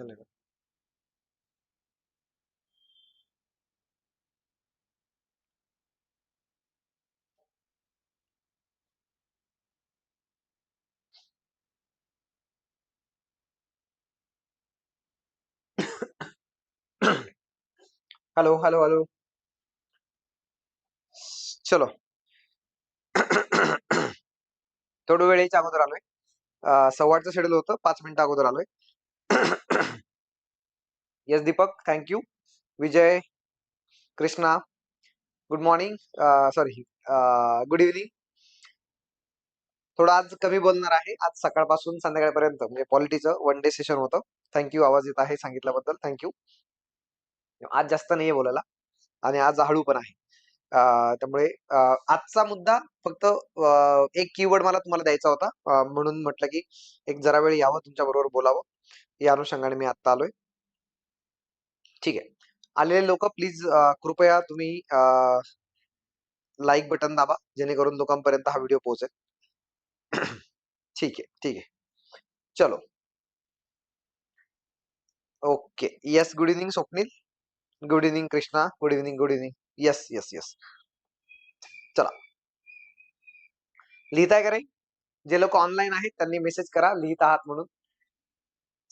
धन्यवाद hello hello hello. चलो. थोडं वेळेच्या अगोदर आलोय. सव्वाडचं शेड्यूल होतं पाच मिनिटं अगोदर आलोय. Yes Deepak thank you Vijay Krishna good morning sorry good evening थोडं आज कमी बोलणार आहे. आज सकाळपासून संध्याकाळपर्यंत म्हणजे पॉलिटीचं वन डे सेशन होतं. थँक्यू आवाज येत आहे सांगितल्याबद्दल. थँक्यू आज जास्त नाहीये बोलायला. आणि आज हळू पण आहे. Uh, त्यामुळे uh, आजचा मुद्दा फक्त uh, एक कीवर्ड मला तुम्हाला द्यायचा होता. म्हणून म्हटलं की एक जरा वेळ यावं तुमच्या बरोबर बोलावं. या अनुषंगाने मी आता आलोय. ठीक आहे. आलेले लोक प्लीज कृपया तुम्ही लाईक बटन दाबा जेणेकरून लोकांपर्यंत हा व्हिडिओ पोहोचेल. ठीक आहे ठीक आहे. चलो. Okay. Yes good evening Swapnil. Good evening Krishna. Good evening good evening yes yes yes चला. लिहिताय का रे? जे लोक ऑनलाईन आहेत त्यांनी मेसेज करा. लिहित आहात म्हणून.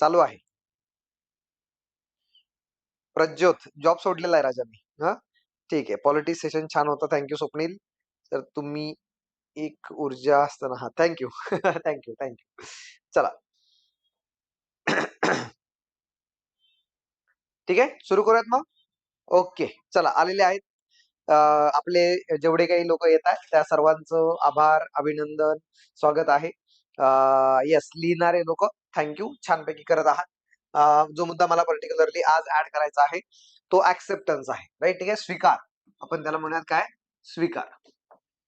चालू आहे. प्रज्योत जॉब सोडलेला आहे राजा मी. हा? ठीक आहे. पॉलिटिक्स सेशन छान होतं. Thank you Swapnil. तर तुम्ही एक ऊर्जा असताना हा थँक्यू थँक्यू थँक्यू चला. ठीक आहे? सुरू करूयात मग? ओके. चला आलेले आहेत. आपले जेवढे काही लोक येत आहेत त्या सर्वांचं आभार अभिनंदन स्वागत आहे. येस लिहिणारे लोक थँक्यू छानपैकी करत आहात. जो मुद्दा मला पर्टिक्युलरली आज ऍड करायचा आहे तो ऍक्सेप्टन्स आहे. राईट ठीक आहे? स्वीकार. आपण त्याला म्हणूयात काय? स्वीकार.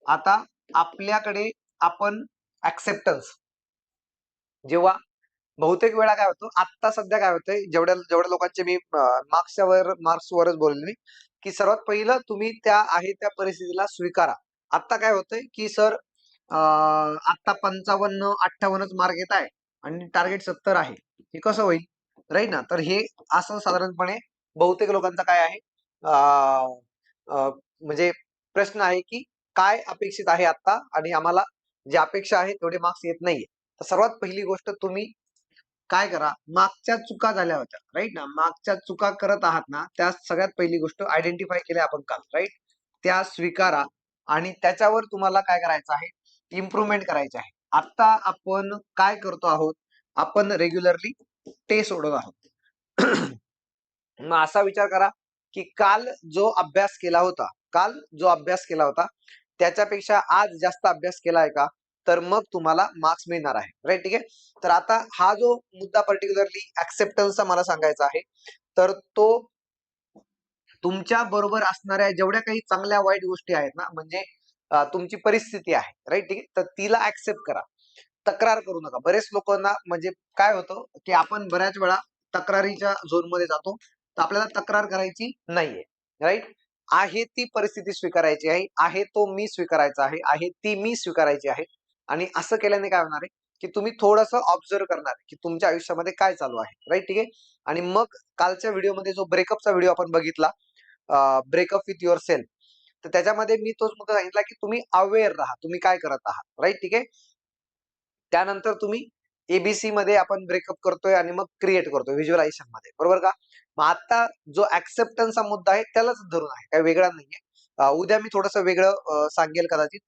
आता आपल्याकडे आपण ऍक्सेप्टन्स जेव्हा बहुतेक वेळा काय होतो आता सध्या काय होतंय जेवढ्या जेवढ्या लोकांचे मी मार्क्सच्या वर मार्क्स वरच बोलले मी की सर्वात पहिलं तुम्ही त्या आहे त्या परिस्थितीला स्वीकारा. आता काय होतंय की सर आता पंचावन्न अठ्ठावन्नच मार्क येत आहे आणि टार्गेट सत्तर आहे. हे कसं होईल? राईट ना? तर हे असं साधारणपणे बहुतेक लोकांचा काय आहे? म्हणजे प्रश्न आहे की काय अपेक्षित आहे आता आणि आम्हाला जे अपेक्षा आहे तेवढे मार्क्स येत नाहीये. तर सर्वात पहिली गोष्ट तुम्ही काय करा? मागच्या चुका झाल्या होत्या. राईट ना? मागच्या चुका करत आहात ना त्या सगळ्यात पहिली गोष्ट आयडेंटिफाय केल्या आपण काल. राईट? त्या स्वीकारा आणि त्याच्यावर तुम्हाला काय करायचं आहे? इम्प्रुव्हमेंट करायचे आहे. आता आपण काय करतो आहोत? आपण रेग्युलरली ते सोडत आहोत. मग असा विचार करा की काल जो अभ्यास केला होता काल जो अभ्यास केला होता त्याच्यापेक्षा आज जास्त अभ्यास केला आहे का? तर मग तुम्हाला मार्क्स मिळणार आहे. राईट ठीक आहे? तर आता हा जो मुद्दा पर्टिक्युलरली ऍक्सेप्टन्सचा मला सांगायचा आहे तर तो तुमच्या बरोबर असणाऱ्या जेवढ्या काही चांगल्या वाईट गोष्टी आहेत ना म्हणजे तुमची परिस्थिती आहे. राईट ठीक आहे? तर तिला ऍक्सेप्ट करा. तक्रार करू नका. बरेच लोकांना म्हणजे काय होतं की आपण बऱ्याच वेळा तक्रारीच्या झोनमध्ये जातो. तर आपल्याला तक्रार करायची नाहीये. राईट आहे ती परिस्थिती स्वीकारायची आहे. आहे तो मी स्वीकारायचा आहे. आहे ती मी स्वीकारायची आहे. आणि असं केल्याने काय होणार आहे की तुम्ही थोडस ऑब्झर्व करणार की तुमच्या आयुष्यामध्ये काय चालू आहे. राईट ठीक आहे? आणि मग कालच्या व्हिडिओमध्ये जो ब्रेकअपचा व्हिडिओ आपण बघितला ब्रेकअप विथ युअर सेल्फ तर त्याच्यामध्ये मी तोच मुद्दा सांगितला की तुम्ही अवेअर राहा. तुम्ही काय करत आहात. राईट ठीक आहे? त्यानंतर तुम्ही एबीसी मध्ये आपण ब्रेकअप करतोय आणि मग क्रिएट करतोय व्हिज्युअलायझेशनमध्ये. बरोबर का? मग आता जो ऍक्सेप्टन्सचा मुद्दा आहे त्यालाच धरून आहे. काही वेगळा नाहीये. उद्या मी थोडस वेगळं सांगेल कदाचित.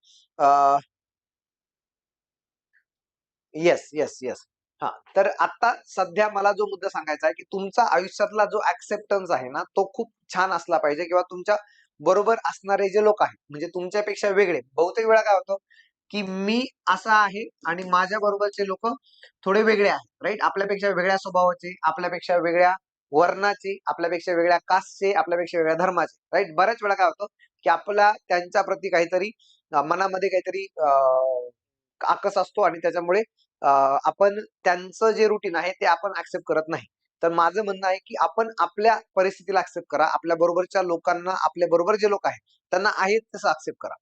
येस येस येस हा तर आता सध्या मला जो मुद्दा सांगायचा आहे की तुमचा आयुष्यातला जो ऍक्सेप्टन्स आहे ना तो खूप छान असला पाहिजे किंवा तुमच्या बरोबर असणारे जे लोक आहेत म्हणजे तुमच्यापेक्षा वेगळे. बहुतेक वेळा काय होतं की मी असा आहे आणि माझ्या बरोबरचे लोक थोडे वेगळे आहेत राईट आपल्यापेक्षा वेगळ्या स्वभावाचे आपल्यापेक्षा वेगळ्या वर्णाचे आपल्यापेक्षा वेगळ्या कास्टचे आपल्यापेक्षा वेगळ्या धर्माचे राईट बऱ्याच वेळा काय होतं की आपला त्यांच्या प्रती काहीतरी मनामध्ये काहीतरी अं, आकस असतो आणि त्याच्यामुळे आपण त्यांचं जे रुटीन आहे ते आपण ऍक्सेप्ट करत नाही. तर माझं म्हणणं आहे की आपण आपल्या परिस्थितीला ऍक्सेप्ट करा आपल्या बरोबरच्या लोकांना आपल्या बरोबर जे लोक आहेत त्यांना आहेत तसं ऍक्सेप्ट करा.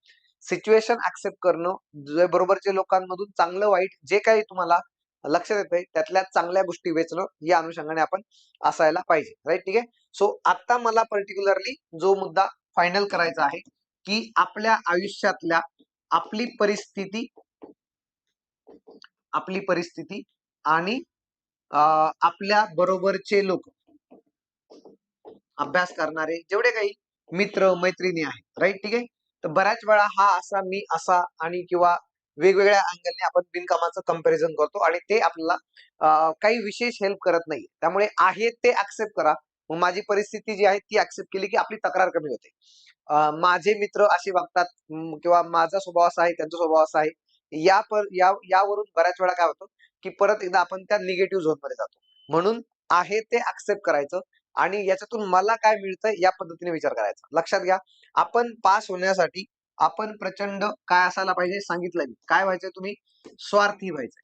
सिच्युएशन ऍक्सेप्ट करणं जे बरोबरच्या लोकांमधून चांगलं वाईट जे काही तुम्हाला लक्षात येतंय त्यातल्या चांगल्या गोष्टी वेचणं या अनुषंगाने आपण असायला पाहिजे. राईट ठीक आहे? सो आता मला पर्टिक्युलरली जो मुद्दा फायनल करायचा आहे की आपल्या आयुष्यातल्या आपली परिस्थिती आपली परिस्थिती आणि अं, आपल्या बरोबरचे लोक अभ्यास करणारे जेवढे काही मित्र मैत्रिणी आहेत. राईट ठीक आहे? तर बऱ्याच वेळा हा असा मी असा आणि किंवा वेगवेगळ्या अँगलने आपण बिनकामाचं कंपॅरिझन करतो आणि ते आपल्याला काही विशेष हेल्प करत नाही त्यामुळे आहे ते ऍक्सेप्ट करा. मग माझी परिस्थिती जी आहे ती ऍक्सेप्ट केली की आपली तक्रार कमी होते. माझे मित्र असे वागतात किंवा माझा स्वभाव असा आहे त्यांचा स्वभाव असा आहे. या पर या यावरून बऱ्याच वेळा काय होतं की परत एकदा आपण त्या निगेटिव्ह झोनमध्ये जातो. म्हणून आहे ते ऍक्सेप्ट करायचं. आणि याच्यातून मला काय मिळतंय या पद्धतीने विचार करायचा. लक्षात घ्या आपण पास होण्यासाठी आपण प्रचंड काय असायला पाहिजे सांगितलं मी. काय व्हायचंय तुम्ही? स्वार्थी व्हायचंय.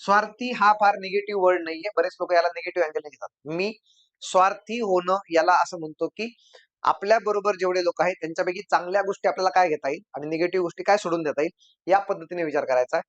स्वार्थी हा फार निगेटिव्ह वर्ड नाहीये. बरेच लोक याला निगेटिव्ह अँगलने घेतात. मी स्वार्थी होणं याला असं म्हणतो की आपल्या बरोबर जेवढे लोक आहेत त्यांच्यापैकी चांगल्या गोष्टी आपल्याला काय घेता येईल आणि निगेटिव्ह गोष्टी काय सोडून देता येईल या पद्धतीने विचार करायचा. आहे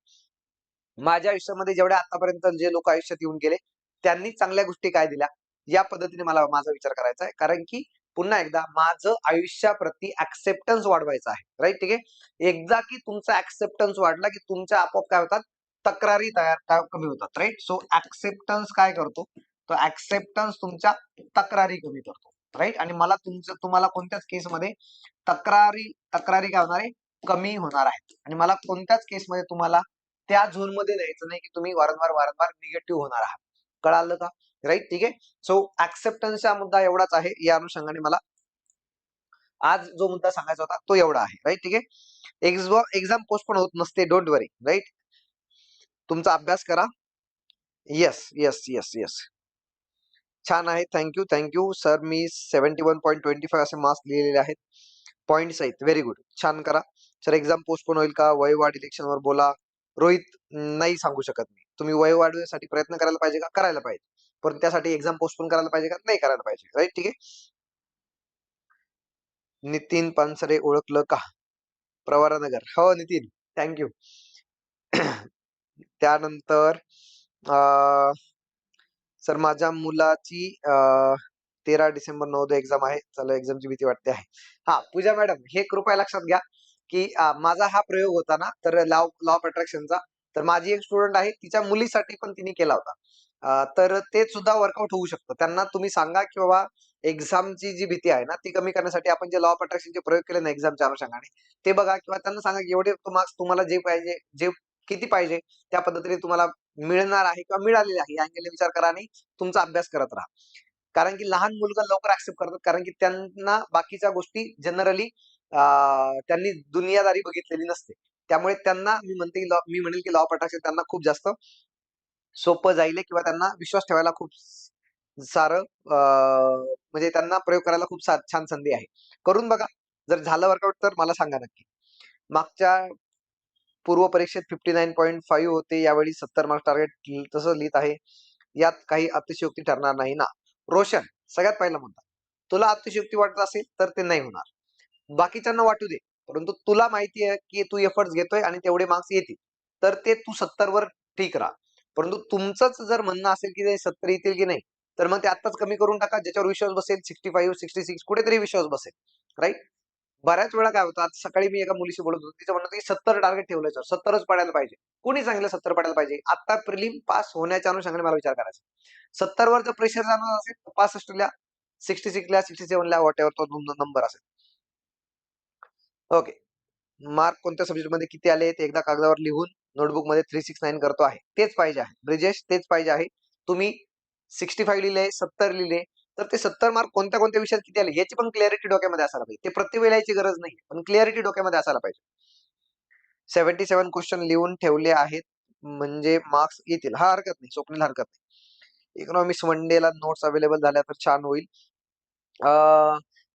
माझ्या आयुष्यामध्ये जेवढ्या आतापर्यंत जे लोक आयुष्यात येऊन गेले त्यांनी चांगल्या गोष्टी काय दिल्या? या पद्धतीने मला माझा विचार करायचा आहे. कारण की पुन्हा एकदा माझं आयुष्याप्रती ऍक्सेप्टन्स वाढवायचं आहे. राईट ठीक आहे? एकदा की तुमचा ऍक्सेप्टन्स वाढला की तुमच्या आपोआप काय होतात? तक्रारी तयार कमी होतात. राईट सो ऍक्सेप्टन्स काय करतो? तो ऍक्सेप्टन्स तुमच्या तक्रारी कमी करतो. राईट आणि मला तुमचं तुम्हाला कोणत्याच केसमध्ये तक्रारी तक्रारी काय होणार आहे? कमी होणार आहेत आणि मला कोणत्याच केसमध्ये तुम्हाला त्या झोनमध्ये नाही की तुम्ही वारंवार वारंवार निगेटिव्ह होणार आहात. कळालं का? राईट ठीक आहे? सो ऍक्सेप्टन्सचा मुद्दा एवढाच आहे. या अनुषंगाने मला आज जो मुद्दा सांगायचा होता तो एवढा आहे. राईट ठीक आहे? एक्झाम पोस्टपोन होत नसते. डोंट वरी राईट तुमचा अभ्यास करा. येस येस येस येस छान आहे. Thank you thank you sir me seventy one point twenty five असे मार्क्स लिहिलेले आहेत. पॉईंट्स आहेत. व्हेरी गुड छान करा. सर एक्झाम पोस्टपोन होईल का? वयवाढ इलेक्शनवर बोला. रोहित नाही सांगू शकत मी. तुम्ही वय वाढवण्यासाठी प्रयत्न करायला पाहिजे का? करायला पाहिजे. पण त्यासाठी एक्झाम पोस्टपोन करायला पाहिजे का? नाही करायला पाहिजे. राईट ठीक आहे? नितीन पानसरे ओळखलं का? प्रवरानगर. हो नितीन. थँक्यू त्यानंतर सर माझ्या मुलाची तेरा डिसेंबर नऊ एक्झाम आहे. चला एक्झामची भीती वाटते आहे. हा पूजा मॅडम हे कृपया लक्षात घ्या की माझा हा प्रयोग होता ना तर लॉ लॉ ऑफ अट्रॅक्शनचा तर माझी एक स्टुडंट आहे तिच्या मुलीसाठी पण तिने केला होता. तर ते सुद्धा वर्कआउट होऊ शकतं. त्यांना तुम्ही सांगा की बाबा एक्झामची जी भीती आहे ना ती कमी करण्यासाठी आपण जे लॉ ऑफ अट्रॅक्शनचे प्रयोग केले ना एक्झामच्या अनुषंगाने ते बघा किंवा त्यांना सांगा की एवढे मार्क्स तुम्हाला जे पाहिजे जे किती पाहिजे त्या पद्धतीने तुम्हाला मिळणार आहे किंवा मिळालेले आहे या अँगलने विचार करा आणि तुमचा अभ्यास करत राहा. कारण की लहान मुलगा लवकर ऍक्सेप्ट करतात कारण की त्यांना बाकीच्या गोष्टी जनरली त्यांनी दुनियादारी बघितलेली नसते. त्यामुळे त्यांना मी म्हणते की लॉ मी म्हणेल की लॉ ऑफ अट्रॅक्शन त्यांना खूप जास्त सोपं जाईल किंवा त्यांना विश्वास ठेवायला खूप सारं म्हणजे त्यांना प्रयोग करायला खूप छान संधी आहे. करून बघा. जर झालं वर्कआउट तर मला सांगा नक्की. मागच्या पूर्व परीक्षेत फिफ्टी नाईन पॉईंट फाईव्ह होते. यावेळी सत्तर मार्क्स टार्गेट तसं लिहित आहे. यात काही अतिशयोक्ती ठरणार नाही ना. रोशन सगळ्यात पहिला मुद्दा. तुला अतिशयोक्ती वाटत असेल तर ते नाही होणार. बाकीच्यांना वाटू दे. परंतु तुला माहिती आहे की तू एफर्ट्स घेतोय आणि तेवढे मार्क्स येतील. तर ते तू सत्तर वर ठीक राहा. परंतु तुमचंच जर म्हणणं असेल की सत्तर येतील की नाही तर मग ते आत्ताच कमी करून टाका ज्याच्यावर विश्वास बसेल सिक्स्टी फाईव्ह सिक्स्टी सिक्स कुठेतरी विश्वास बसेल राईट बऱ्याच वेळा काय होतं आज सकाळी मी एका मुलीशी बोलत होतो तिचं म्हणणं की सत्तर टार्गेट ठेवलं सर सत्तरच पडायला पाहिजे. कोणी सांगितलं सत्तर पडायला पाहिजे? आता प्रिलिम पास होण्याच्या अनुषंगाने मला विचार करायचा. सत्तर वर जर प्रेशर जाणार असेल तर पासष्टला सिक्स्टी सिक्सला सिक्स्टी सेव्हनला वॉट एव्हर तो नंबर असेल. ओके मार्क कोणत्या सब्जेक्टमध्ये किती आले ते एकदा कागदावर लिहून नोटबुकमध्ये थ्री सिक्स नाईन करतो आहे. तेच पाहिजे आहे. ब्रिजेश तेच पाहिजे आहे. तुम्ही सिक्स्टी फाईव्ह लिहिले सत्तर लिहिले तर ते सत्तर मार्क कोणत्या कोणत्या विषयात किती आले याची पण क्लिअरिटी डोक्यामध्ये असायला पाहिजे. ते प्रत्येक वेळेला याची गरज नाही पण क्लिअरिटी डोक्यामध्ये असायला पाहिजे. सेव्हन्टी सेव्हन क्वेश्चन लिहून ठेवले आहेत. म्हणजे मार्क्स येतील. हा हरकत नाही. स्वप्नील हरकत नाही. इकॉनॉमिक्स वन डेला नोट्स अवेलेबल झाल्या तर छान होईल.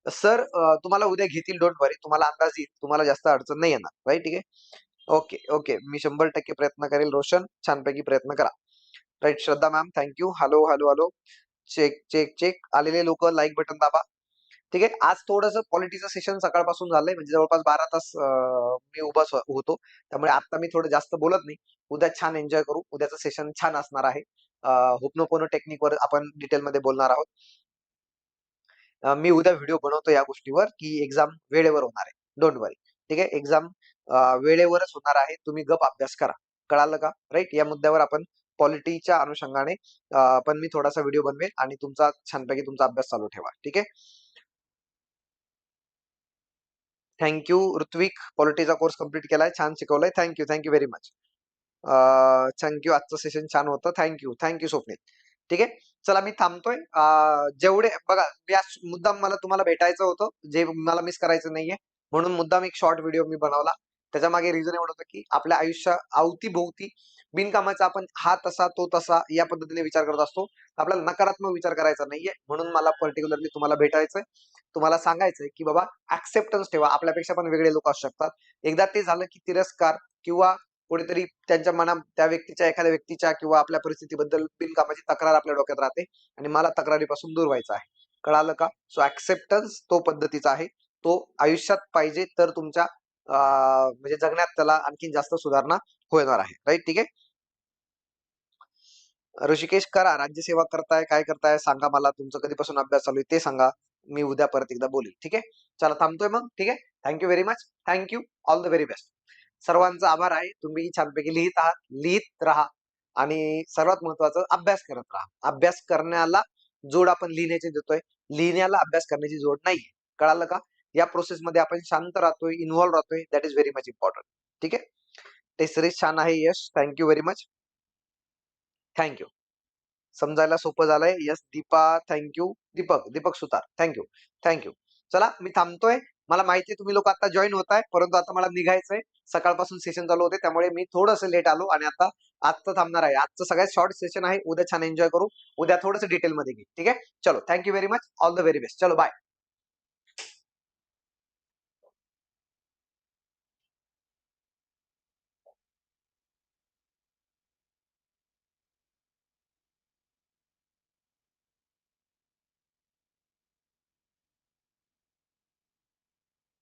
सर तुम्हाला उद्या घेतील. डोंट वरी तुम्हाला अंदाज येईल. तुम्हाला जास्त अडचण नाही येणार. राईट ठीक आहे? ओके ओके मी शंभर टक्के प्रयत्न करेल रोशन. छानपैकी प्रयत्न करा. Right Shraddha ma'am thank you hello hello hello check check check आलेले लोक लाईक बटन दाबा. ठीक आहे? आज थोडंसं पॉलिटीचं सेशन सकाळपासून झालंय. म्हणजे जवळपास बारा तास मी उभा होतो. त्यामुळे आता मी थोडं जास्त बोलत नाही. उद्या छान एन्जॉय करू. उद्याचं सेशन छान असणार आहे. हुपनोपोनो टेक्निकवर आपण डिटेलमध्ये बोलणार आहोत. मी उद्या व्हिडिओ बनवतो या गोष्टीवर की एक्झाम वेळेवर होणार आहे. डोंट वरी ठीक आहे? एक्झाम वेळेवरच होणार आहे. तुम्ही गप अभ्यास करा. कळालं का? राईट या मुद्द्यावर आपण पॉलिटीच्या अनुषंगाने पण मी थोडासा व्हिडिओ बनवेल आणि तुमचा छानपैकी तुमचा अभ्यास चालू ठेवा. ठीक आहे? Thank you Rutvik. पॉलिटीचा course complete केलाय. छान शिकवलाय. Thank you thank you very much thank you आजचं सेशन छान होतं. Thank you thank you Swapnil. ठीक आहे? चला मी थांबतोय. जेवढे बघा या मुद्दाम मला तुम्हाला भेटायचं होतं. जे मला मिस करायचं नाहीये. म्हणून मुद्दाम एक शॉर्ट व्हिडिओ मी बनवला. त्याच्यामागे रिझन एवढं होतं की आपल्या आयुष्या अवतीभोवती बिनकामाचा आपण हा तसा तो तसा या पद्धतीने विचार करत असतो. आपल्याला नकारात्मक विचार करायचा नाहीये. म्हणून मला पर्टिक्युलरली तुम्हाला भेटायचंय. तुम्हाला सांगायचंय की बाबा ऍक्सेप्टन्स ठेवा. आपल्यापेक्षा पण वेगळे लोक असू शकतात. एकदा ते झालं की तिरस्कार किंवा कोणीतरी त्यांच्या मना त्या व्यक्तीच्या एखाद्या व्यक्तीच्या किंवा आपल्या परिस्थितीबद्दल बिनकामाची तक्रार आपल्या डोक्यात राहते आणि मला तक्रारीपासून दूर व्हायचं आहे. कळालं का? सो ऍक्सेप्टन्स तो पद्धतीचा आहे. तो आयुष्यात पाहिजे तर तुमच्या म्हणजे जगण्यात त्याला आणखी जास्त सुधारणा होणार आहे. राईट ठीक आहे? ऋषिकेश करा राज्यसेवा करताय काय करताय सांगा मला तुमचं कधीपासून अभ्यास चालू आहे ते सांगा. मी उद्या परत एकदा बोलेल. ठीक आहे? चला थांबतोय मग. ठीक आहे? Thank you very much thank you all the very best सर्वांचा आभार आहे. तुम्ही छानपैकी लिहित आहात. लिहित राहा आणि सर्वात महत्वाचं अभ्यास करत राहा. अभ्यास करण्याला जोड आपण लिहिण्याची देतोय. लिहिण्याला अभ्यास करण्याची जोड नाहीये. कळालं का? या प्रोसेस मध्ये आपण शांत राहतोय इन्व्हॉल्व्ह राहतोय. That is very much important ठीक आहे? ते सिरीज छान आहे Yash. Thank you very much thank you समजायला सोपं झालंय. Yes Deepa thank you Deepak Deepak Sutar. Thank you thank you चला मी थांबतोय. मला माहिती आहे तुम्ही लोक आता जॉईन होत आहे परंतु आता मला निघायचंय. सकाळपासून सेशन चालू होते त्यामुळे मी थोडंसं लेट आलो आणि आता आजचं थांबणार आहे. आजचं सगळ्यात शॉर्ट सेशन आहे. उद्या छान एन्जॉय करू. उद्या थोडंसं डिटेलमध्ये घे. ठीक आहे? चलो thank you very much all the very best चलो बाय